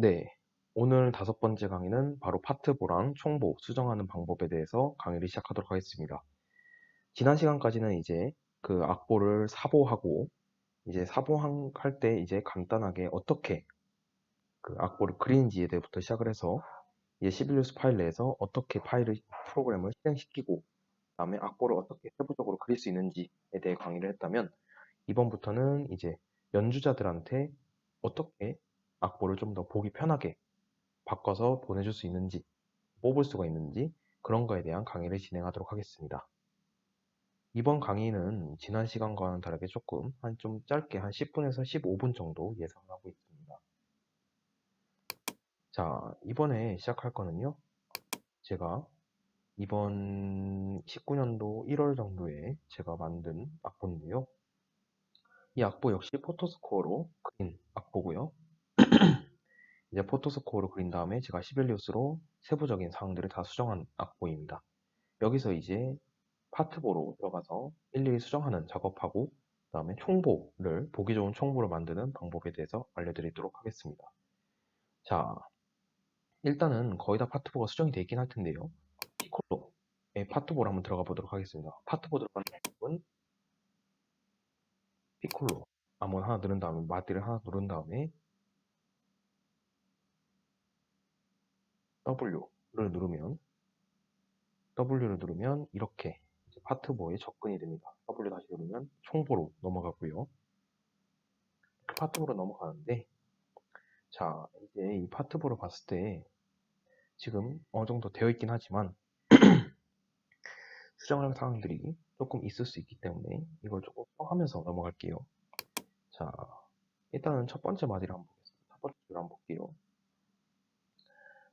네, 오늘 다섯 번째 강의는 바로 파트보랑 총보 수정하는 방법에 대해서 강의를 시작하도록 하겠습니다. 지난 시간까지는 이제 그 악보를 사보하고 이제 사보할 때 이제 간단하게 어떻게 그 악보를 그리는지에 대해부터 시작을 해서 이제 시빌리우스 파일 내에서 어떻게 파일을 프로그램을 실행시키고 그다음에 악보를 어떻게 세부적으로 그릴 수 있는지에 대해 강의를 했다면 이번부터는 이제 연주자들한테 어떻게 악보를 좀 더 보기 편하게 바꿔서 보내줄 수 있는지 뽑을 수가 있는지 그런 거에 대한 강의를 진행하도록 하겠습니다. 이번 강의는 지난 시간과는 다르게 조금 한 좀 짧게 한 10분에서 15분 정도 예상하고 있습니다. 자, 이번에 시작할 거는요. 제가 이번 19년도 1월 정도에 제가 만든 악보인데요. 이 악보 역시 포토스코어로 그린 악보고요. 이제 포토스코어로 그린 다음에 제가 시벨리우스로 세부적인 사항들을 다 수정한 악보입니다. 여기서 이제 파트보로 들어가서 일일이 수정하는 작업하고 그 다음에 총보를 보기 좋은 총보를 만드는 방법에 대해서 알려드리도록 하겠습니다. 자, 일단은 거의 다 파트보가 수정이 되어 있긴 할 텐데요. 피콜로의 파트보를 한번 들어가 보도록 하겠습니다. 파트보 들어가는 방법은 피콜로 아무거나 하나 누른 다음에 마디를 하나 누른 다음에 W를 누르면 W를 누르면 이렇게 파트보에 접근이 됩니다. W 다시 누르면 총보로 넘어가고요. 파트보로 넘어가는데 자 이제 이 파트보를 봤을 때 지금 어느 정도 되어 있긴 하지만 수정할 사항들이 조금 있을 수 있기 때문에 이걸 조금 하면서 넘어갈게요. 자 일단은 첫 번째 마디를 한번 보겠습니다. 첫 번째 줄 한번 볼게요.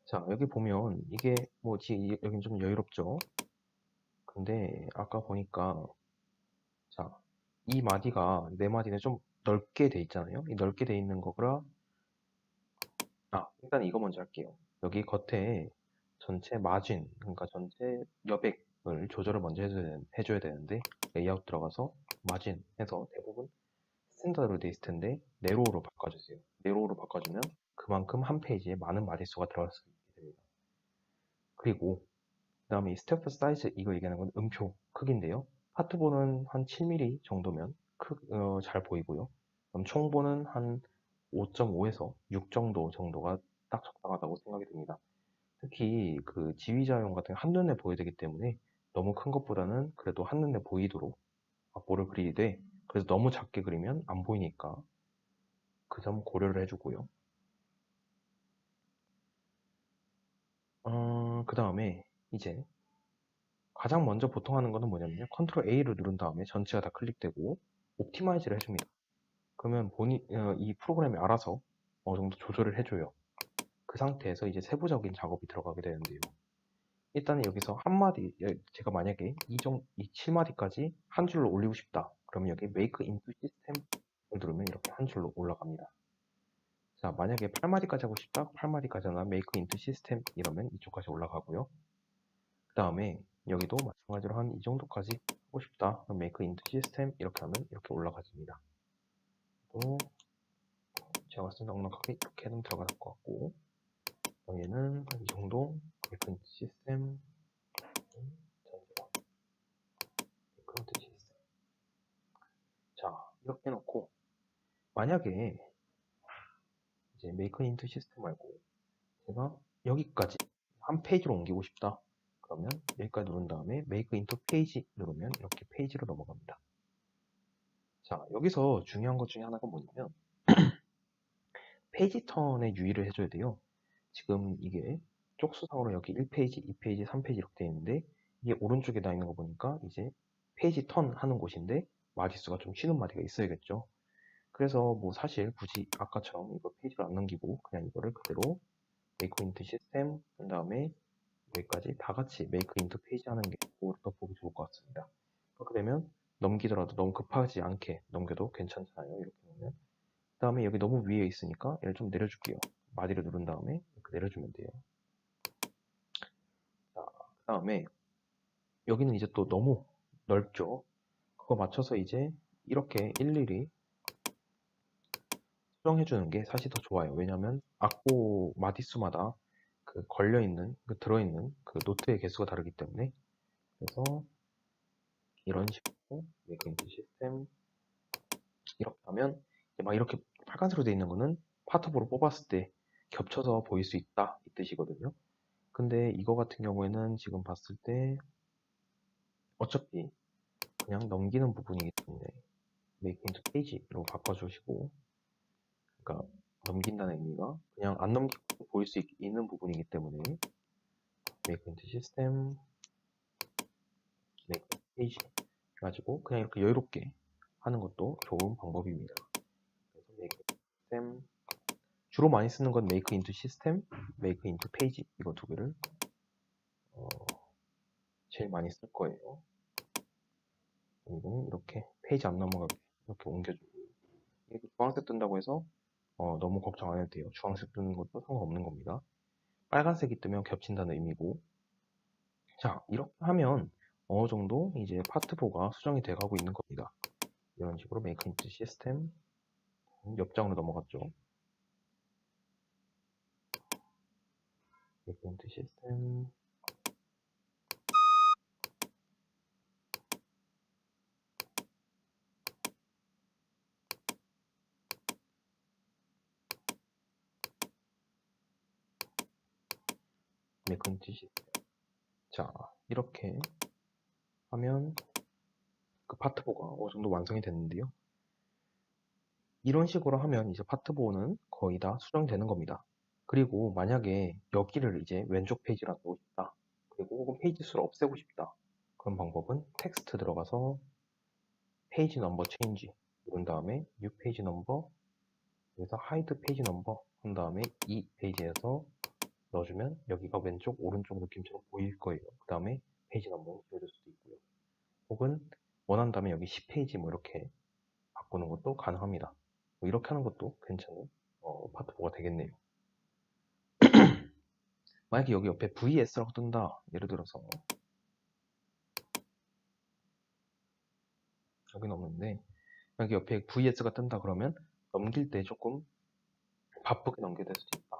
자, 여기 보면 이게 뭐지 여긴 좀 여유롭죠? 근데 아까 보니까 자, 이 마디가 네 마디는 좀 넓게 돼 있잖아요. 이 넓게 돼 있는 거라 아, 일단 이거 먼저 할게요. 여기 겉에 전체 마진, 그러니까 전체 여백을 조절을 먼저 해줘야, 되는데 레이아웃 들어가서 마진 해서 대부분 스탠다드로 돼 있을 텐데 네로우로 바꿔주세요. 네로우로 바꿔주면 그만큼 한 페이지에 많은 마디수가 됩니다. 그리고 그 다음에 이 스텝 사이즈 이거 얘기하는 건 음표 크기인데요. 파트보는 한 7mm 정도면 크, 어, 잘 보이고요. 그럼 총보는 한 5.5에서 6 정도 정도가 딱 적당하다고 생각이 듭니다. 특히 그 지휘자용 같은 게 한눈에 보여야 되기 때문에 너무 큰 것보다는 그래도 한눈에 보이도록 악보를 그리되 그래서 너무 작게 그리면 안 보이니까 그 점 고려를 해주고요. 어, 그 다음에 이제 가장 먼저 보통 하는 거는 뭐냐면요. 컨트롤 A를 누른 다음에 전체가 다 클릭되고 옵티마이즈를 해줍니다. 그러면 본인, 어, 이 프로그램이 알아서 어느 정도 조절을 해줘요. 그 상태에서 이제 세부적인 작업이 들어가게 되는데요. 일단 여기서 한 마디, 제가 만약에 이, 정, 이 7마디까지 한 줄로 올리고 싶다. 그러면 여기 Make into System을 누르면 이렇게 한 줄로 올라갑니다. 자, 만약에 8마디까지 하고 싶다. 8마디까지 하나 Make into System 이러면 이쪽까지 올라가고요. 그 다음에 여기도 마찬가지로 한 이 정도까지 하고 싶다. Make into System 이렇게 하면 이렇게 올라가집니다. 또 제가 봤을 때 넉넉하게 이렇게는 들어갈 것 같고 여기는 한 이 정도 Make into System 자 이렇게 놓고 만약에 이제 메이크 인트 시스템 말고 제가 여기까지 한 페이지로 옮기고 싶다. 그러면 여기까지 누른 다음에 메이크 인트 페이지 누르면 이렇게 페이지로 넘어갑니다. 자 여기서 중요한 것 중에 하나가 뭐냐면 페이지 턴에 유의를 해줘야 돼요. 지금 이게 쪽수상으로 여기 1페이지, 2페이지, 3페이지 이렇게 되어 있는데 이게 오른쪽에 나 있는 거 보니까 이제 페이지 턴 하는 곳인데 마디수가 좀 쉬는 마디가 있어야겠죠 그래서 뭐 사실 굳이 아까처럼 이거 페이지를 안 넘기고 그냥 이거를 그대로 into 시스템 그 다음에 여기까지 다 같이 into 페이지 하는 게더 보기 좋을 것 같습니다. 그렇게 되면 넘기더라도 너무 급하지 않게 넘겨도 괜찮잖아요. 이렇게 보면 그 다음에 여기 너무 위에 있으니까 얘를 좀 내려줄게요. 마디를 누른 다음에 이렇게 내려주면 돼요. 자, 그 다음에 여기는 이제 또 너무 넓죠. 그거 맞춰서 이제 이렇게 일일이 수정해 주는 게 사실 더 좋아요. 왜냐하면 악보 마디수마다 그 걸려 있는, 그 들어 있는 그 노트의 개수가 다르기 때문에 그래서 이런 식으로 into 시스템 이렇게 하면 막 이렇게 빨간색으로 되어 있는 거는 파트보로 뽑았을 때 겹쳐서 보일 수 있다 이 뜻이거든요. 근데 이거 같은 경우에는 지금 봤을 때 어차피 그냥 넘기는 부분이기 때문에 make into page로 바꿔주시고 그러니까 넘긴다는 의미가 그냥 안 넘기고 보일 수 있, 는 부분이기 때문에 make into system make page 가지고 그냥 이렇게 여유롭게 하는 것도 좋은 방법입니다. 그래서 make system 주로 많이 쓰는 건 make into system, make into page 이거 두 개를 어, 제일 많이 쓸 거예요. 그리고 이렇게 페이지 안 넘어가게 이렇게 옮겨주고 이게 주황색 뜬다고 해서 어, 너무 걱정 안 해도 돼요. 주황색 뜨는 것도 상관없는 겁니다. 빨간색이 뜨면 겹친다는 의미고 자 이렇게 하면 어느 정도 이제 파트 4가 수정이 돼 가고 있는 겁니다. 이런 식으로 into system 옆장으로 넘어갔죠. Make into system 자 이렇게 하면 그 파트 4가 어느 정도 완성이 됐는데요. 이런 식으로 하면 이제 파트 4는 거의 다 수정되는 겁니다. 그리고 만약에 여기를 이제 왼쪽 페이지라 두고 싶다. 그리고 혹은 페이지 수를 없애고 싶다. 그런 방법은 텍스트 들어가서 페이지 넘버 체인지 누른 다음에 뉴 페이지 넘버 여기서 하이드 페이지 넘버 한 다음에 이 페이지에서 넣어주면 여기가 왼쪽 오른쪽 느낌처럼 보일 거예요. 그 다음에 페이지 넘버를 지워줄 수도 있고요. 혹은 원한다면 여기 10페이지 뭐 이렇게 바꾸는 것도 가능합니다. 뭐 이렇게 하는 것도 괜찮은 어, 파트 4가 되겠네요. 만약에 여기 옆에 VS라고 뜬다. 예를 들어서 여기는 없는데 여기 옆에 VS가 뜬다 그러면 넘길 때 조금 바쁘게 넘겨야 될 수도 있다.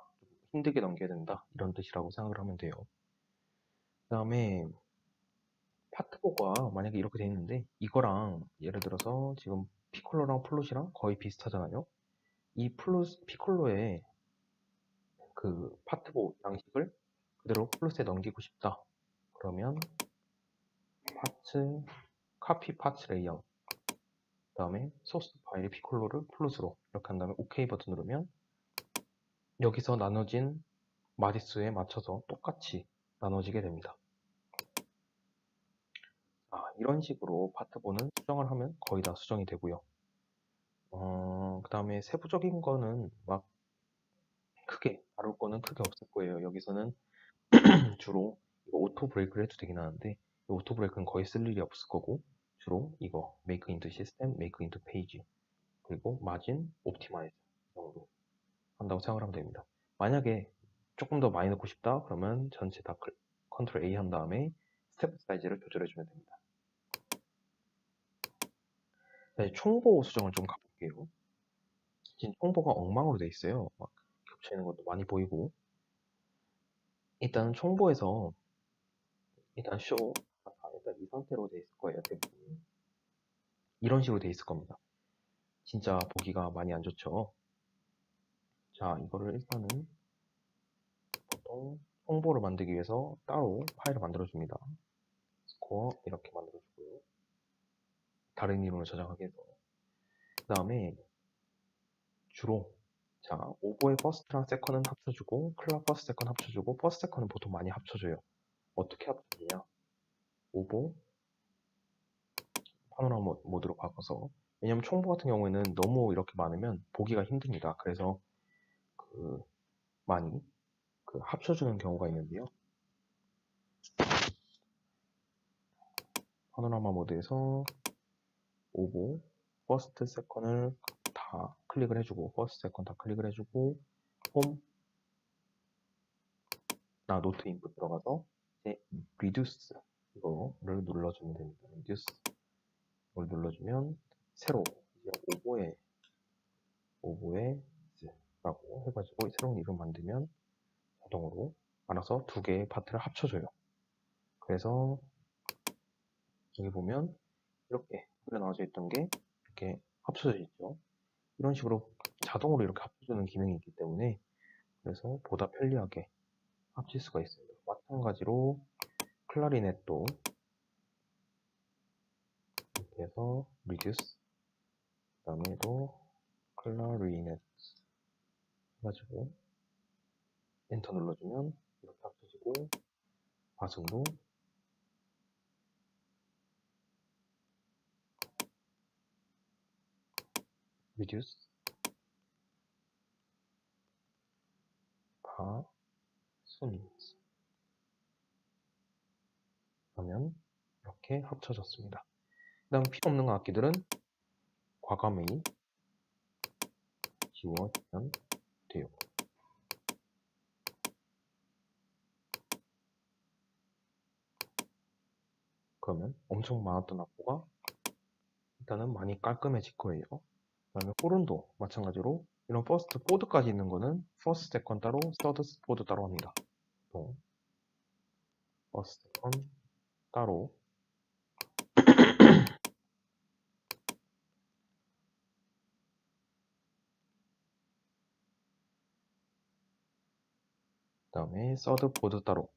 힘들게 넘겨야 된다. 이런 뜻이라고 생각을 하면 돼요. 그 다음에 파트4가 만약에 이렇게 돼 있는데 이거랑 예를 들어서 지금 피콜로랑 플롯이랑 거의 비슷하잖아요. 이 플롯, 피콜로의 그 파트4 양식을 그대로 플롯에 넘기고 싶다. 그러면 파츠, 카피 파츠 레이아웃 그 다음에 소스 파일의 피콜로를 플롯으로 이렇게 한 다음에 OK 버튼 누르면 여기서 나눠진 마디수에 맞춰서 똑같이 나눠지게 됩니다. 아, 이런 식으로 파트 4는 수정을 하면 거의 다 수정이 되고요. 어, 그 다음에 세부적인 거는 막 크게 다룰 거는 크게 없을 거예요. 여기서는 주로 오토 브레이크를 해도 되긴 하는데 이 오토 브레이크는 거의 쓸 일이 없을 거고 주로 이거 make into system, make into page 그리고 margin, optimize 정도 한다고 생각을 하면 됩니다. 만약에 조금 더 많이 넣고 싶다 그러면 전체 다 컨트롤 A 한 다음에 스텝 사이즈를 조절해 주면 됩니다. 네, 총보 수정을 좀 가볼게요. 지금 총보가 엉망으로 돼 있어요. 막 겹쳐 있는 것도 많이 보이고 일단 총보에서 일단 쇼 아, 일단 이 상태로 돼 있을 거예요 대부분 이런 식으로 돼 있을 겁니다 진짜 보기가 많이 안 좋죠 자 이거를 일단은 보통 홍보를 만들기 위해서 따로 파일을 만들어 줍니다 스코어 이렇게 만들어 주고요 다른 이름으로 저장하게 해서 그 다음에 주로 자, 오보의 퍼스트랑 세컨은 합쳐주고 클럽 퍼스트 세컨 합쳐주고 퍼스트 세컨은 보통 많이 합쳐줘요. 어떻게 합쳐주냐? 오보 파노라마 모드로 바꿔서 왜냐면 총보 같은 경우에는 너무 이렇게 많으면 보기가 힘듭니다. 그래서 그 많이 그 합쳐주는 경우가 있는데요. 파노라마 모드에서 오보 퍼스트 세컨을 다 클릭을 해주고 퍼스트 세컨 다 클릭을 해주고 홈 나 노트 인풋 들어가서 이제 reduce 이거를 눌러주면 됩니다. reduce 이걸 눌러주면 새로 이제 오보에 오보에 라고 해가지고 새로운 이름 만들면 자동으로 알아서 두 개의 파트를 합쳐줘요. 그래서 여기 보면 이렇게 그려 나와져 있던 게 이렇게 합쳐져 있죠. 이런 식으로 자동으로 이렇게 합쳐주는 기능이 있기 때문에 그래서 보다 편리하게 합칠 수가 있습니다. 마찬가지로 클라리넷도 이렇게 해서 reduce 그 다음에도 클라리넷 해가지고 엔터 눌러주면 이렇게 합쳐지고 바순도 reduce 바순 그러면 이렇게 합쳐졌습니다. 그 다음 필요 없는 악기들은 과감히 지워주면 돼요. 그러면 엄청 많았던 악보가 일단은 많이 깔끔해질 거예요. 그 다음에 호른도 마찬가지로 이런 퍼스트 보드까지 있는 거는 퍼스트 세컨 따로, 서드 보드 따로 합니다. 보통 퍼스트 세컨 따로 그 다음에 서드 보드 따로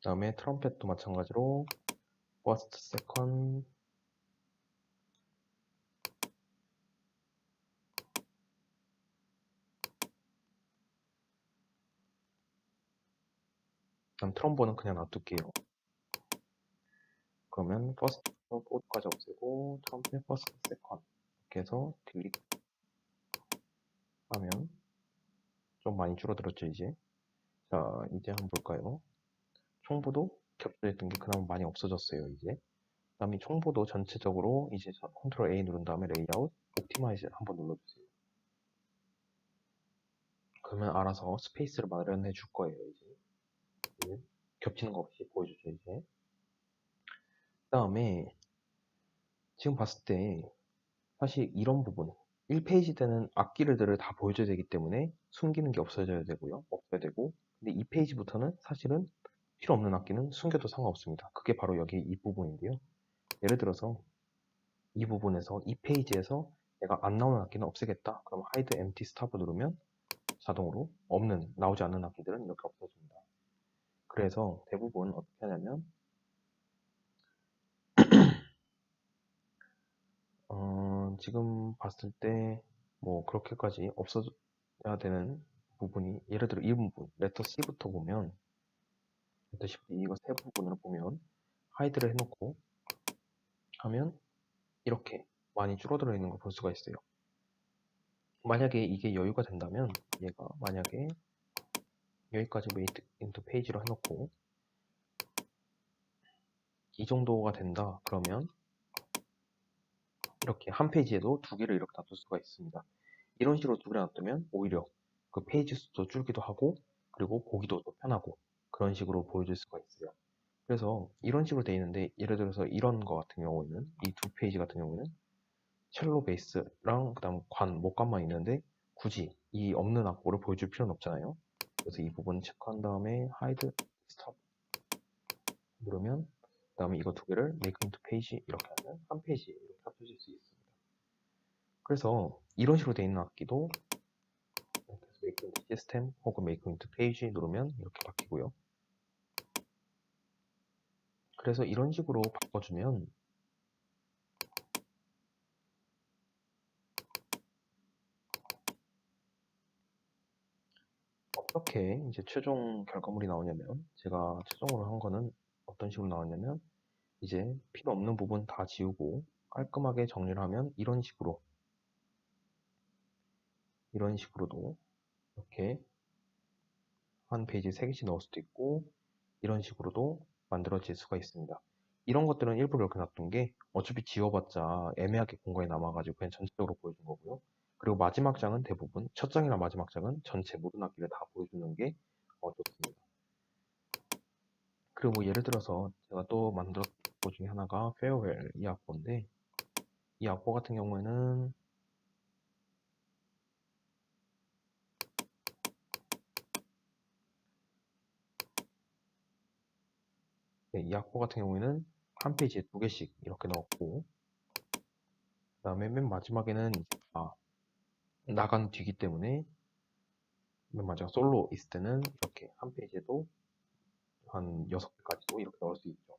그 다음에 트럼펫도 마찬가지로 퍼스트 세컨. 그럼 트럼본은 그냥 놔둘게요. 그러면 퍼스트, 포드까지 없애고 트럼펫, 퍼스트, 세컨. 이렇게 해서 딜릿 하면 좀 많이 줄어들었죠 이제? 자 이제 한번 볼까요 총부도 겹쳐져 있던 게 그나마 많이 없어졌어요 이제. 그 다음에 총부도 전체적으로 이제 컨트롤 A 누른 다음에 레이아웃 옵티마이즈 한번 눌러주세요. 그러면 알아서 스페이스를 마련해 줄 거예요 이제. 네, 겹치는 거 없이 보여주죠 이제. 그 다음에 지금 봤을 때 사실 이런 부분 1페이지 때는 악기들을 다 보여줘야 되기 때문에 숨기는 게 없어져야 되고요 없어야 되고. 근데 2페이지부터는 사실은 필요 없는 악기는 숨겨도 상관없습니다. 그게 바로 여기 이 부분인데요. 예를 들어서 이 부분에서 이 페이지에서 내가 안 나오는 악기는 없애겠다. 그럼 hide empty stop 누르면 자동으로 없는 나오지 않는 악기들은 이렇게 없어집니다. 그래서 대부분 어떻게 하냐면 어, 지금 봤을 때 뭐 그렇게까지 없어져야 되는 부분이 예를 들어 이 부분 레터 C부터 보면 이거 세 부분을 보면 하이드를 해놓고 하면 이렇게 많이 줄어들어 있는 걸 볼 수가 있어요 만약에 이게 여유가 된다면 얘가 만약에 여기까지 메이트 인투 페이지로 해놓고 이 정도가 된다 그러면 이렇게 한 페이지에도 두 개를 이렇게 놔둘 수가 있습니다. 이런 식으로 두 개를 놔두면 오히려 그 페이지 수도 줄기도 하고 그리고 보기도 더 편하고 그런 식으로 보여줄 수가 있어요. 그래서 이런 식으로 되어 있는데 예를 들어서 이런 거 같은 경우에는 이 두 페이지 같은 경우에는 첼로 베이스랑 그 다음 관, 목관만 있는데 굳이 이 없는 악보를 보여줄 필요는 없잖아요. 그래서 이 부분 체크한 다음에 hide stop 누르면 그 다음에 이거 두 개를 make into page 이렇게 하면 한 페이지 이렇게 합쳐질 수 있습니다. 그래서 이런 식으로 되어 있는 악기도 into system 혹은 into page 누르면 이렇게 바뀌고요. 그래서 이런 식으로 바꿔주면 어떻게 이제 최종 결과물이 나오냐면 제가 최종으로 한 거는 어떤 식으로 나왔냐면 이제 필요 없는 부분 다 지우고 깔끔하게 정리를 하면 이런 식으로 이런 식으로도 이렇게 한 페이지 3개씩 넣을 수도 있고 이런 식으로도 만들어질 수가 있습니다. 이런 것들은 일부러 이렇게 놔둔 게 어차피 지워봤자 애매하게 공간이 남아가지고 그냥 전체적으로 보여준 거고요. 그리고 마지막 장은 대부분 첫 장이나 마지막 장은 전체 모든 악기를 다 보여주는 게 어, 좋습니다. 그리고 뭐 예를 들어서 제가 또 만들었던 것 중에 하나가 페어웰 이 악보인데 이 악보 같은 경우에는 네, 이 악보 같은 경우에는 한 페이지에 두 개씩 이렇게 넣었고 그 다음에 맨 마지막에는 아, 나간 뒤기 때문에 맨 마지막 솔로 있을 때는 이렇게 한 페이지에도 한 6개까지도 이렇게 넣을 수 있죠.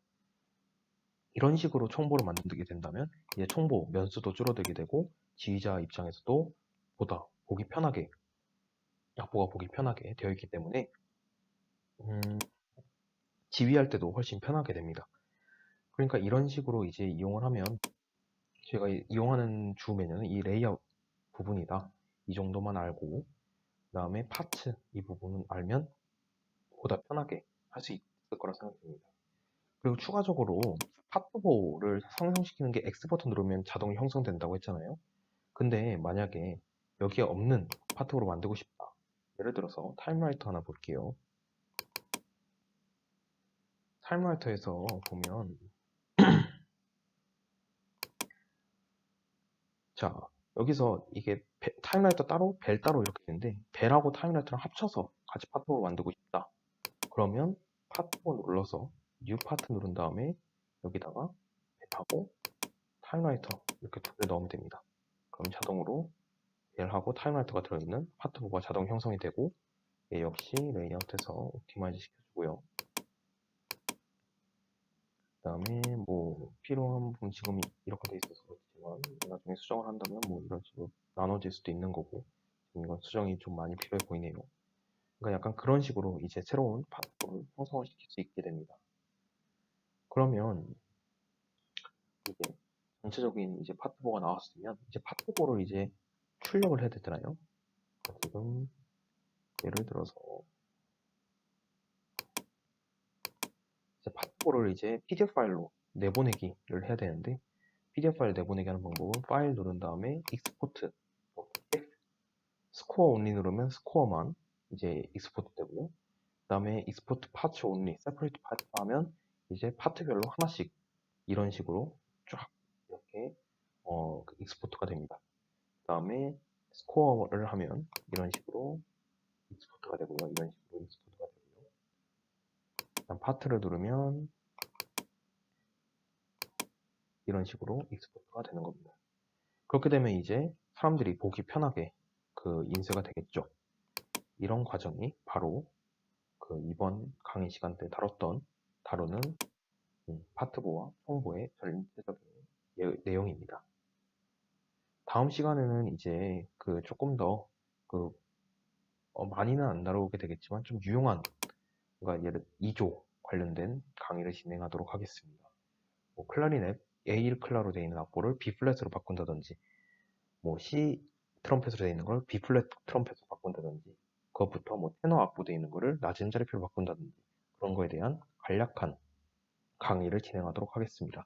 이런 식으로 총보를 만들게 된다면 이제 총보 면수도 줄어들게 되고 지휘자 입장에서도 보다 보기 편하게 약보가 보기 편하게 되어 있기 때문에 음, 지휘할 때도 훨씬 편하게 됩니다. 그러니까 이런 식으로 이제 이용을 하면 제가 이용하는 주 메뉴는 이 레이아웃 부분이다. 이 정도만 알고 그 다음에 파츠 이 부분을 알면 보다 편하게 할 수 있을 거라 생각됩니다. 그리고 추가적으로 파트보를 상승시키는 게 X 버튼 누르면 자동으로 형성된다고 했잖아요. 근데 만약에 여기에 없는 파트보로 만들고 싶다. 예를 들어서 타임라이터 하나 볼게요. 타임라이터에서 보면 자 여기서 이게 타임라이터 따로 벨 따로 이렇게 되는데 벨하고 타임라이터랑 합쳐서 같이 파트보로 만들고 싶다. 그러면 파트보 눌러서 뉴 파트 누른 다음에 여기다가 벨하고 타임라이터 이렇게 두 개 넣으면 됩니다. 그럼 자동으로 벨하고 타임라이터가 들어있는 파트보가 자동 형성이 되고 얘 역시 레이아웃에서 옵티마이즈 시켜주고요. 그 다음에 뭐 필요한 부분 지금 이렇게 돼 있어서 그렇지만 나중에 수정을 한다면 뭐 이런 식으로 나눠질 수도 있는 거고 이건 수정이 좀 많이 필요해 보이네요. 그러니까 약간 그런 식으로 이제 새로운 파트를 형성을 시킬 수 있게 됩니다. 그러면 이제 전체적인 이제 파트보가 나왔으면 이제 파트보를 이제 출력을 해야 되잖아요. 지금 예를 들어서 파트보 를 이제 PDF 파일로 내보내기를 해야 되는데 PDF 파일 내보내기 하는 방법은 파일 누른 다음에 익스포트 스코어 온리 누르면 스코어만 이제 익스포트 되고요. 그 다음에 익스포트 파츠 온리 세퍼레이트 파트 하면 이제 파트별로 하나씩 이런 식으로 쫙 이렇게 어, 그 익스포트가 됩니다. 그 다음에 스코어를 하면 이런 식으로 익스포트가 되고요. 이런 식으로. 그다음 파트를 누르면 이런 식으로 익스포트가 되는 겁니다. 그렇게 되면 이제 사람들이 보기 편하게 그 인쇄가 되겠죠. 이런 과정이 바로 그 이번 강의 시간 때 다뤘던 다루는 음, 파트보와 홍보의 전체적인 내용입니다. 다음 시간에는 이제 그 조금 더그 어, 많이는 안 다루게 되겠지만 좀 유용한 그러니까 예를 2조 관련된 강의를 진행하도록 하겠습니다. 뭐 클라리넷 A1 클라로 되어 있는 악보를 B 플랫으로 바꾼다든지 뭐 C 트럼펫으로 되어 있는 걸 B 플랫 트럼펫으로 바꾼다든지 그것부터 뭐 테너 악보 되어 있는 거를 낮은 자리표로 바꾼다든지 그런 거에 대한 간략한 강의를 진행하도록 하겠습니다.